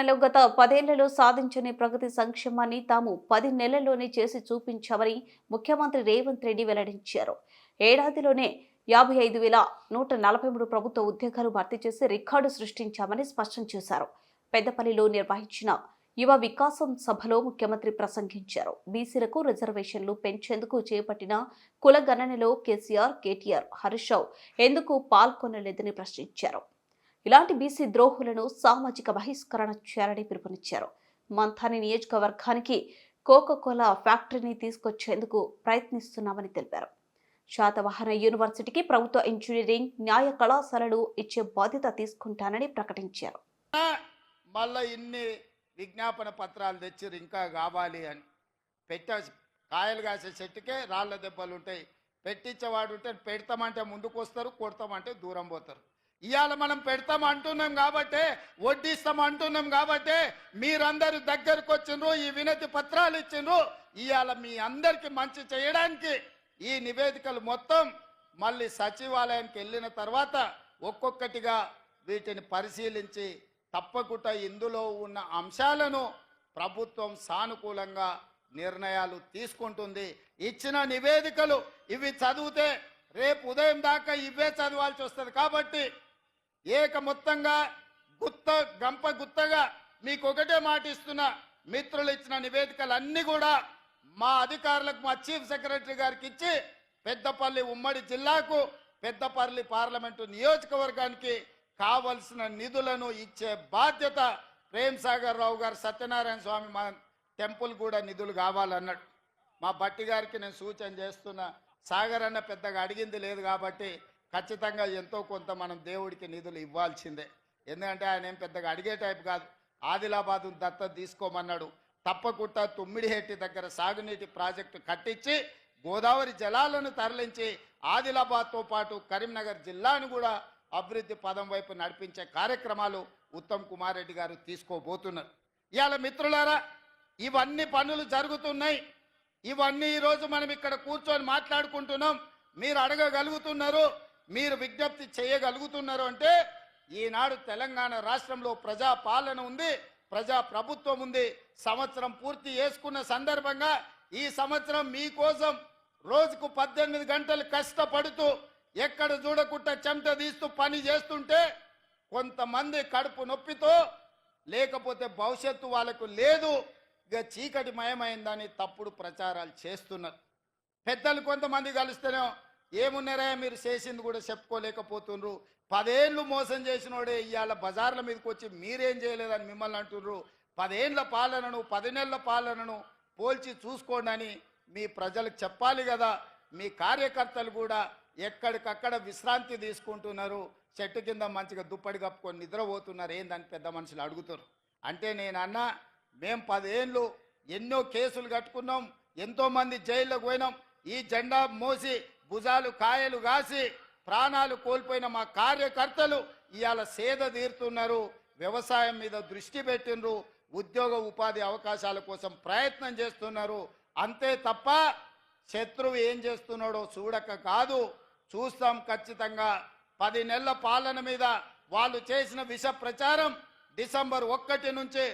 తెలంగాణలో గత పదేళ్ళలో సాధించని ప్రగతి సంక్షేమాన్ని తాము పది నెలల్లోనే చేసి చూపించామని ముఖ్యమంత్రి రేవంత్ రెడ్డి వెల్లడించారు. ఏడాదిలోనే యాభై ఐదు వేల నూట నలభై మూడు ప్రభుత్వ ఉద్యోగాలు భర్తీ చేసి రికార్డు సృష్టించామని స్పష్టం చేశారు. పెద్దపల్లిలో నిర్వహించిన యువ వికాసం సభలో ముఖ్యమంత్రి ప్రసంగించారు. బీసీలకు రిజర్వేషన్లు పెంచేందుకు చేపట్టిన కుల గణనలో కేసీఆర్ కేటీఆర్ హరీష్ రావు ఎందుకు పాల్గొనలేదని ప్రశ్నించారు. ఇలాంటి బీసీ ద్రోహులను సామాజిక బహిష్కరణ చేయాలని పిలుపునిచ్చారు. మంథాని నియోజకవర్గానికి కోకోకోలా ఫ్యాక్టరీని తీసుకొచ్చేందుకు ప్రయత్నిస్తున్నామని తెలిపారు. శాతవాహన యూనివర్సిటీకి ప్రభుత్వ ఇంజనీరింగ్ న్యాయ కళాశాలలు ఇచ్చే బాధ్యత తీసుకుంటానని ప్రకటించారు. మళ్ళా ఇన్ని విజ్ఞాపన పత్రాలు తెచ్చారు ఇంకా కావాలి అని. పెట్ట కాయలు కాసే చెట్టుకే రాళ్ళ దెబ్బలు ఉంటాయి పెట్టించేవాడు ఉంటే పెడతామంటే ముందుకు వస్తారు కొడతామంటే దూరం పోతారు. ఇవాళ మనం పెడతాం అంటున్నాం కాబట్టే వడ్డిస్తాం అంటున్నాం కాబట్టి మీరందరూ దగ్గరకు వచ్చిండ్రు ఈ వినతి పత్రాలు ఇచ్చిండ్రు. ఇవాళ మీ అందరికి మంచి చేయడానికి ఈ నివేదికలు మొత్తం మళ్ళీ సచివాలయానికి వెళ్ళిన తర్వాత ఒక్కొక్కటిగా వీటిని పరిశీలించి తప్పకుండా ఇందులో ఉన్న అంశాలను ప్రభుత్వం సానుకూలంగా నిర్ణయాలు తీసుకుంటుంది. ఇచ్చిన నివేదికలు ఇవి చదివితే రేపు ఉదయం దాకా ఇవే చదవాల్సి వస్తుంది కాబట్టి ఏక మొత్తంగా గుత్త గంప గుత్తగా మీకు ఒకటే మాట ఇస్తున్నా. మిత్రులు ఇచ్చిన నివేదికలు అన్ని కూడా మా అధికారులకు మా చీఫ్ సెక్రటరీ గారికి ఇచ్చి పెద్దపల్లి ఉమ్మడి జిల్లాకు పెద్దపల్లి పార్లమెంటు నియోజకవర్గానికి కావలసిన నిధులను ఇచ్చే బాధ్యత ప్రేమ్ సాగర్ రావు గారు సత్యనారాయణ స్వామి మా టెంపుల్ కూడా నిధులు కావాలన్నాడు మా బట్టి గారికి నేను సూచన చేస్తున్నా. సాగర్ అన్న పెద్దగా అడిగింది లేదు కాబట్టి ఖచ్చితంగా ఎంతో కొంత మనం దేవుడికి నిధులు ఇవ్వాల్సిందే. ఎందుకంటే ఆయన ఏం పెద్దగా అడిగే టైప్ కాదు. ఆదిలాబాద్ దత్త తీసుకోమన్నాడు. తప్పకుండా తుమ్మిడిహెట్టి దగ్గర సాగునీటి ప్రాజెక్టు కట్టించి గోదావరి జలాలను తరలించి ఆదిలాబాద్తో పాటు కరీంనగర్ జిల్లాను కూడా అభివృద్ధి పదం వైపు నడిపించే కార్యక్రమాలు ఉత్తమ్ కుమార్ రెడ్డి గారు తీసుకోబోతున్నారు. ఇవాళ మిత్రులారా ఇవన్నీ పనులు జరుగుతున్నాయి. ఇవన్నీ ఈరోజు మనం ఇక్కడ కూర్చొని మాట్లాడుకుంటున్నాం. మీరు అడగగలుగుతున్నారు. మీరు విజ్ఞప్తి చేయగలుగుతున్నారు అంటే ఈనాడు తెలంగాణ రాష్ట్రంలో ప్రజా పాలన ఉంది ప్రజా ప్రభుత్వం ఉంది. సంవత్సరం పూర్తి చేసుకున్న సందర్భంగా ఈ సంవత్సరం మీకోసం రోజుకు పద్దెనిమిది గంటలు కష్టపడుతూ ఎక్కడ చూడకుండా చెమట తీస్తూ పని చేస్తుంటే కొంతమంది కడుపు నొప్పితో లేకపోతే భవిష్యత్తు వాళ్ళకు లేదు. ఇక చీకటి మయమైందని తప్పుడు ప్రచారాలు చేస్తున్నారు. పెద్దలు కొంతమంది కలిస్తేనే ఏమున్నారా మీరు చేసింది కూడా చెప్పుకోలేకపోతుండ్రు. పదేళ్ళు మోసం చేసినోడే ఇవాళ బజార్ల మీదకి వచ్చి మీరేం చేయలేదని మిమ్మల్ని అంటున్నారు పదేళ్ళ పాలనను పది నెలల పాలనను పోల్చి చూసుకోండి అని మీ ప్రజలకు చెప్పాలి కదా. మీ కార్యకర్తలు కూడా ఎక్కడికక్కడ విశ్రాంతి తీసుకుంటున్నారు. చెట్టు కింద మంచిగా దుప్పటి కప్పుకొని నిద్రపోతున్నారు. ఏందని పెద్ద మనుషులు అడుగుతారు. అంటే నేను అన్నా మేము పదేళ్ళు ఎన్నో కేసులు కట్టుకున్నాం ఎంతోమంది జైల్లోకి పోయినాం. ఈ జెండా మోసి భుజాలు కాయలు కాసి ప్రాణాలు కోల్పోయిన మా కార్యకర్తలు ఇవాళ సేద తీరుతున్నారు. వ్యవసాయం మీద దృష్టి పెట్టిండ్రు. ఉద్యోగ ఉపాధి అవకాశాల కోసం ప్రయత్నం చేస్తున్నారు. అంతే తప్ప శత్రువు ఏం చేస్తున్నాడో చూడక కాదు. చూస్తాం ఖచ్చితంగా. పది నెలల పాలన మీద వాళ్ళు చేసిన విష ప్రచారం డిసెంబర్ ఒక్కటి నుంచి